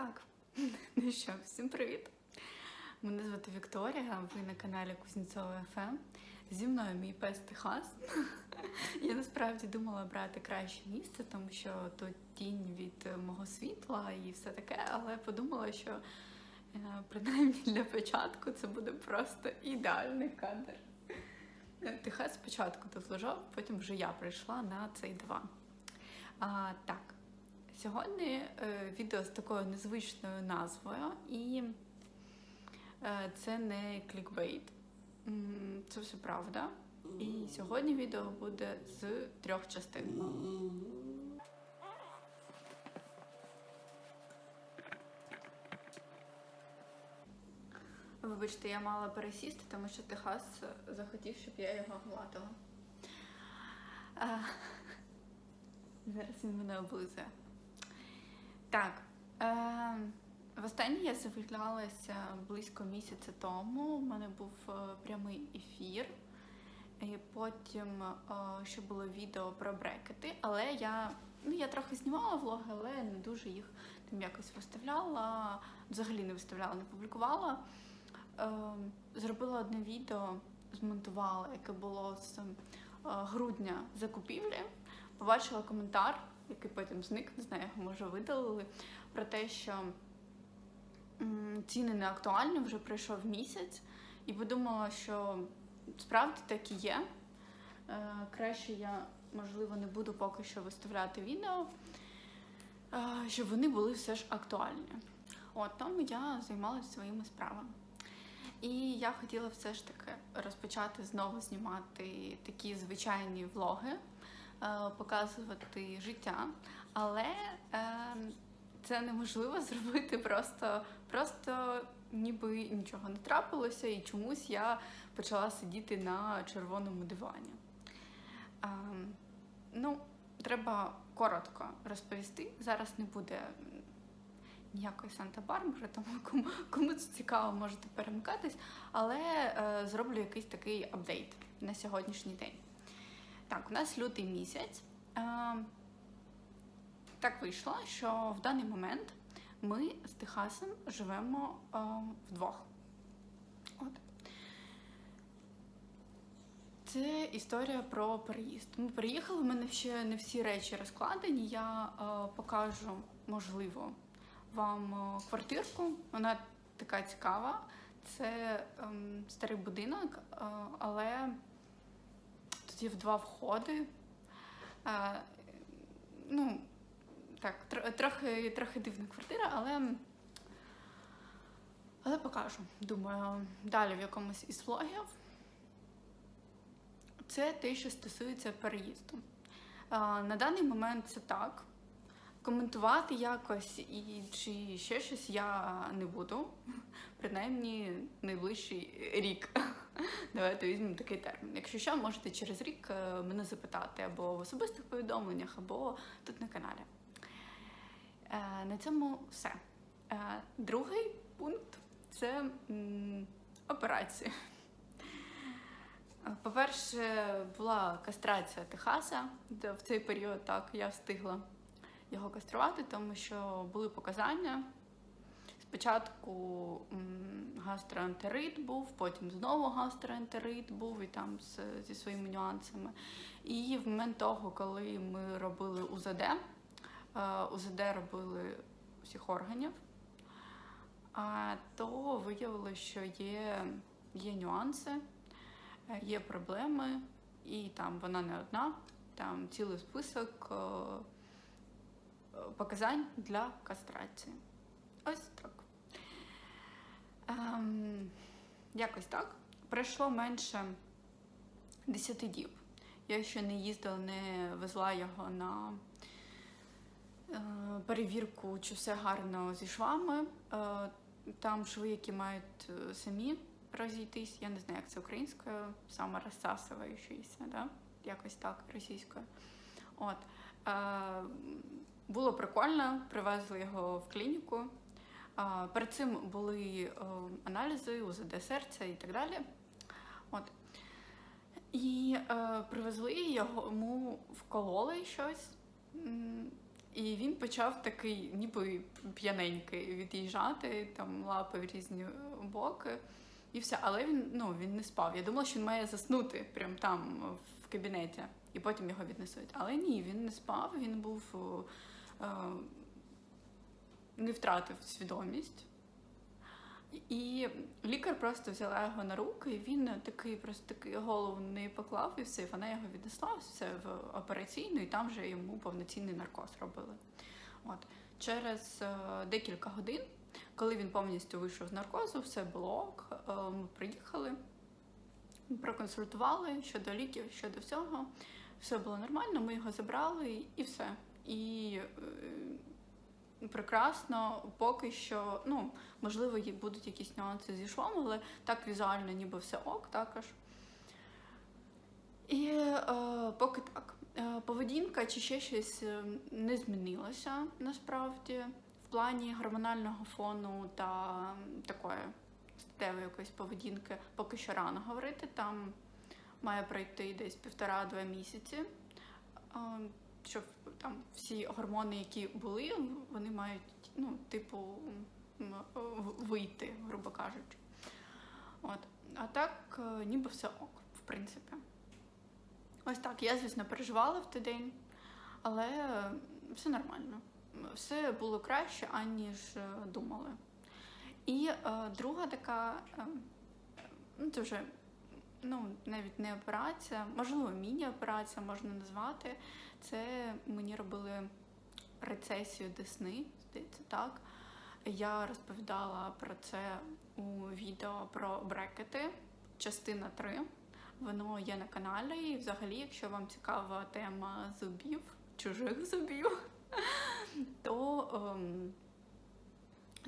Так, ну що, всім привіт! Мене звати Вікторія, ви на каналі Кузнєцова ФМ. Зі мною мій пес Техас. Я насправді думала брати краще місце, тому що тут тінь від мого світла і все таке, але подумала, що е, принаймні для початку це буде просто ідеальний кадр. Е, Техас спочатку тут лежав, потім вже я прийшла на цей диван. А, так, Сьогодні е, відео з такою незвичною назвою, і е, це не клікбейт, це все правда. І сьогодні відео буде з трьох частин. Вибачте, я мала пересісти, тому що Техас захотів, щоб я його гладила. Зараз він мене облизує. Так. Е, Востаннє я з'являлася близько місяця тому. У мене був е, прямий ефір. І потім е, ще було відео про брекети, але я, ну, я трохи знімала влоги, але не дуже їх там якось виставляла, взагалі не виставляла, не публікувала. Е, зробила одне відео, змонтувала, яке було з е, грудня закупівлі. Побачила коментар, який потім зник, не знаю, його може видалили, про те, що ціни не актуальні, вже пройшов місяць, і подумала, що справді так і є. Е, краще я, можливо, не буду поки що виставляти відео, е, щоб вони були все ж актуальні. От тому я займалася своїми справами. І я хотіла все ж таки розпочати знову знімати такі звичайні влоги, показувати життя, але е, це неможливо зробити просто, просто ніби нічого не трапилося, і чомусь я почала сидіти на червоному дивані. Е, ну, треба коротко розповісти. Зараз не буде ніякої Санта-Барбари, тому кому, кому це цікаво, можете перемикатись, але е, зроблю якийсь такий апдейт на сьогоднішній день. Так, у нас лютий місяць. Е, так вийшло, що в даний момент ми з Техасом живемо е, вдвох. От. Це історія про переїзд. Ми переїхали, в мене ще не всі речі розкладені. Я е, покажу, можливо, вам квартирку. Вона така цікава. Це ем, старий будинок, але тут є в два входи. А, ну, так, трохи, трохи дивна квартира, але, але покажу. Думаю, далі в якомусь із влогів. Це те, що стосується переїзду. А, На даний момент це так. Коментувати якось і чи ще щось я не буду, принаймні найближчий рік. Давайте візьмемо такий термін. Якщо що, можете через рік е, мене запитати або в особистих повідомленнях, або тут на каналі. Е, На цьому все. Е, Другий пункт це. Е, По-перше, була кастрація Техаса, в цей період так я встигла його каструвати, тому що були показання. Спочатку гастроентерит був, потім знову гастроентерит був і там з, зі своїми нюансами. І в момент того, коли ми робили УЗД, е, УЗД робили всіх органів, то виявилося, що є, є нюанси, е, є проблеми, і там вона не одна, там цілий список. Показань для кастрації. Ось так. Ем, якось так. Пройшло менше 10 діб. Я ще не їздила, не везла його на е, перевірку, чи все гарно зі швами. Е, там шви, які мають е, самі розійтись. Я не знаю, як це українською, саме розсасуючися, да? якось так, російською. От. Було прикольно, привезли його в клініку. Перед цим були е, аналізи, УЗД серця і так далі. От. І е, привезли йому вкололи щось. І він почав такий, ніби п'яненький, від'їжджати, там лапи в різні боки. І все. Але він ну, він не спав. Я думала, що він має заснути прямо там, в кабінеті, і потім його віднесуть. Але ні, він не спав, він був не втратив свідомість. І лікар просто взяла його на руки, і він такий просто такий голову не поклав, і все, вона його віднесла все в операційну, і там вже йому повноцінний наркоз робили. От. Через е, декілька годин, коли він повністю вийшов з наркозу, все було е, ми приїхали, проконсультували щодо ліків, щодо всього. Все було нормально, ми його забрали і все. І е, прекрасно, поки що, ну, можливо, будуть якісь нюанси зі швом, але так візуально ніби все ок також. І е, поки так. Е, поведінка чи ще щось е, не змінилося насправді в плані гормонального фону та такої статевої якоїсь поведінки поки що рано говорити. Там має пройти десь півтора-два місяці. Щоб там всі гормони, які були, вони мають, ну, типу, вийти, грубо кажучи. От. А так, е, ніби все ок, в принципі. Ось так. Я, звісно, переживала в той день, але е, все нормально. Все було краще, аніж е, думали. І е, друга така, е, ну це вже ну, навіть не операція, можливо, міні-операція можна назвати. Це мені робили рецесію десни, здається, так. Я розповідала про це у відео про брекети, частина 3. Воно є на каналі. І взагалі, якщо вам цікава тема зубів, чужих зубів, то ем,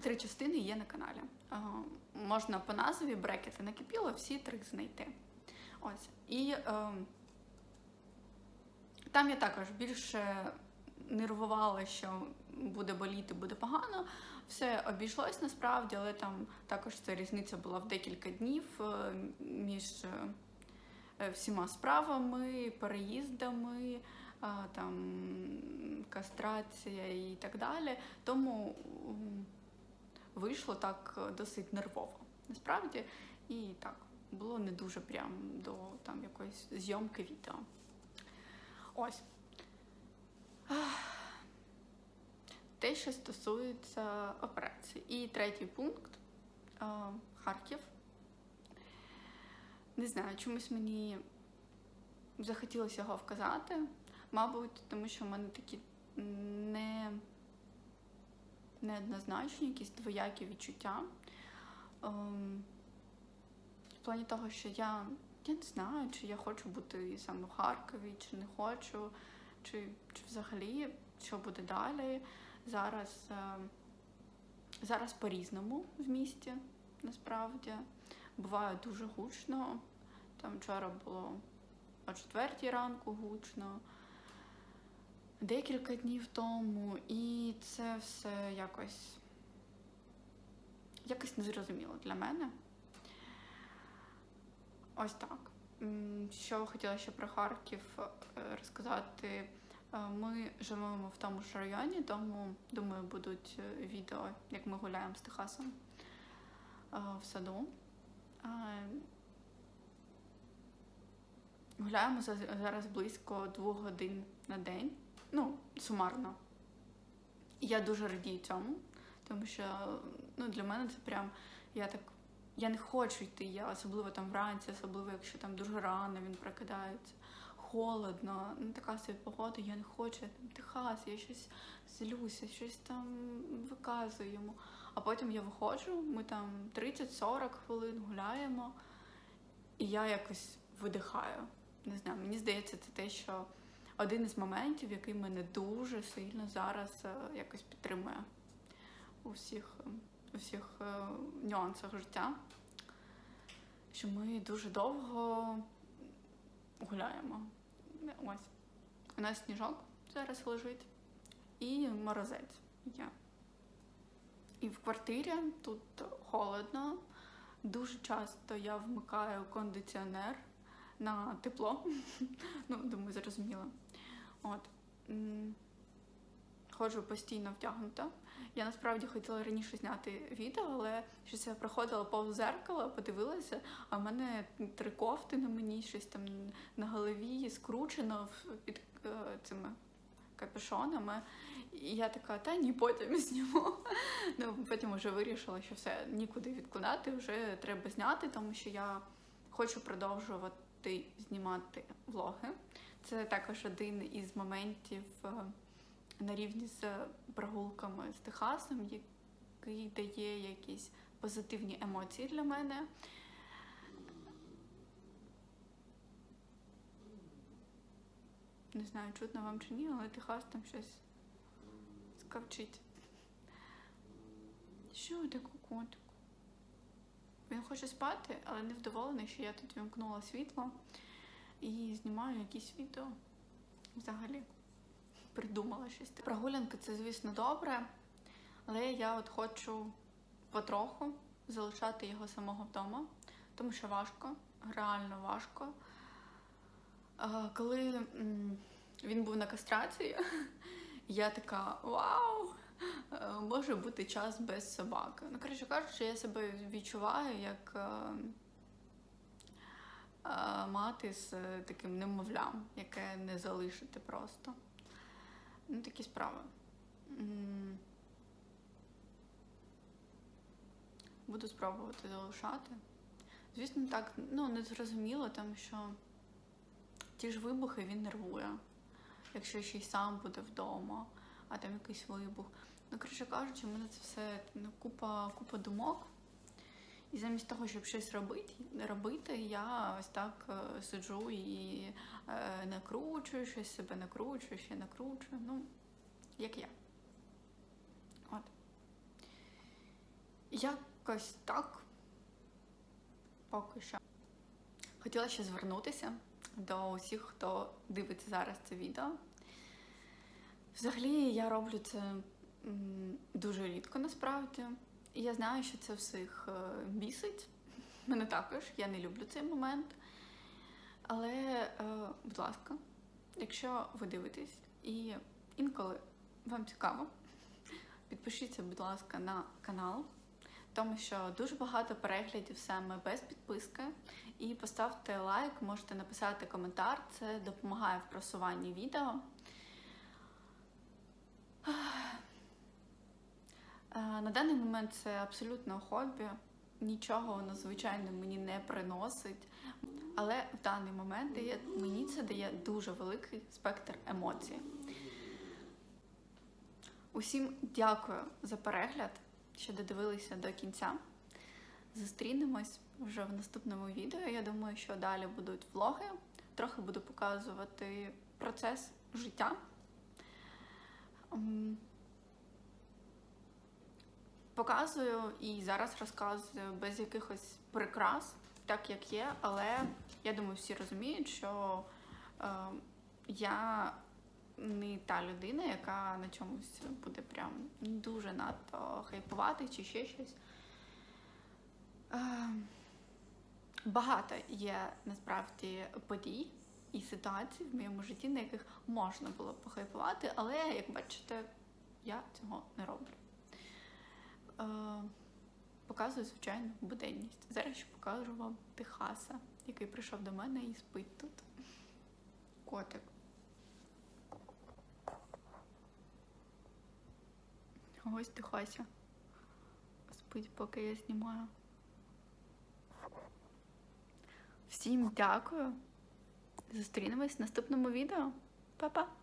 три частини є на каналі. Е, можна по назві брекети накипіло, всі три знайти. Ось. І ем, там я також більше нервувала, що буде боліти, буде погано. Все обійшлось насправді, але там також ця різниця була в декілька днів е, між е, е, всіма справами, переїздами, а, там кастрація і так далі. Тому вийшло так е, досить нервово. Насправді, і так, було не дуже прям до там якоїсь зйомки відео. Ось. Те, що стосується операції. І третій пункт е, Харків. Не знаю, чомусь мені захотілося його вказати. Мабуть, тому що в мене такі не, неоднозначні, якісь двоякі відчуття. Ем, в плані того, що я, я не знаю, чи я хочу бути саме в Харкові, чи не хочу, чи, чи взагалі що буде далі. Зараз, е, зараз по-різному в місті, насправді. Буває дуже гучно. Там вчора було о четвертій ранку гучно, декілька днів тому, і це все якось, якось незрозуміло для мене. Ось так. Що хотіла ще про Харків е, розказати. Е, Ми живемо в тому ж районі, тому думаю, будуть е, відео, як ми гуляємо з Техасом в саду. Гуляємо зараз близько двох годин на день. Ну, сумарно. Я дуже радію цьому, тому що ну, для мене це прям я так. Я не хочу йти, я особливо там вранці, особливо якщо там дуже рано він прокидається, холодно, ну така собі погода, я не хочу, я там Техас, я щось злюся, щось там виказую йому. А потім я виходжу, ми там 30-40 хвилин гуляємо, і я якось видихаю. Не знаю, мені здається, це те, що один із моментів, який мене дуже сильно зараз е, якось підтримує у всіх, е, у всіх е, нюансах життя. Що ми дуже довго гуляємо. Ось. У нас сніжок зараз лежить і морозець є. І в квартирі тут холодно. Дуже часто я вмикаю кондиціонер на тепло. ну, думаю, зрозуміло. От. Ходжу постійно втягнута. Я насправді хотіла раніше зняти відео, але щось я проходила повз зеркало, подивилася, а в мене три кофти на мені, щось там на голові скручено під е, цими капюшонами. І я така, та ні, потім зніму. Ну, потім вже вирішила, що все нікуди відкладати, вже треба зняти, тому що я хочу продовжувати знімати влоги. Це також один із моментів е, на рівні з прогулками з Техасом, який дає якісь позитивні емоції для мене. Не знаю, чутно вам чи ні, але Техас там щось скавчить. Що таке котику? Він хоче спати, але не вдоволений, що я тут вімкнула світло і знімаю якісь відео. Взагалі придумала щось. таке. Прогулянки це, звісно, добре, але я от хочу потроху залишати його самого вдома, тому що важко, реально важко. Коли він був на кастрації, я така вау! Е, Може бути час без собаки. Ну, коротше кажучи, я себе відчуваю як е, е, мати з таким немовлям, яке не залишити просто. Ну, такі справи. Буду спробувати залишати. Звісно, так, ну, не зрозуміло, тому що ті ж вибухи він нервує. Якщо ще й сам буде вдома, а там якийсь вибух. Ну, коротше кажучи, в мене це все ну, купа, купа думок. І замість того, щоб щось робити, робити, я ось так е, сиджу і е, накручую, щось себе накручую, ще накручую. Ну, як я. От. Якось так. Поки що. Хотіла ще звернутися до усіх, хто дивиться зараз це відео. Взагалі, я роблю це дуже рідко насправді. Я знаю, що це всіх е, бісить. Мене також, я не люблю цей момент. Але, е, будь ласка, якщо ви дивитесь і інколи вам цікаво, підпишіться, будь ласка, на канал, тому що дуже багато переглядів саме без підписки. І поставте лайк, можете написати коментар, це допомагає в просуванні відео. Е, На даний момент це абсолютно хобі, нічого воно, звичайно, мені не приносить. Але в даний момент дає, мені це дає дуже великий спектр емоцій. Усім дякую за перегляд, що додивилися до кінця. Зустрінемось вже в наступному відео. Я думаю, що далі будуть влоги. Трохи буду показувати процес життя. Показую і зараз розказую без якихось прикрас, так як є, але я думаю, всі розуміють, що е, я не та людина, яка на чомусь буде прям дуже надто хайпувати чи ще щось. Е, Багато є насправді подій і ситуацій в моєму житті, на яких можна було похайпувати, але, як бачите, я цього не роблю. Показую, звичайно, буденність. Зараз ще покажу вам Техаса, який прийшов до мене і спить тут. Котик. Ось Техася. Спить, поки я знімаю. Всім дякую. Зустрінемось в наступному відео. Па-па!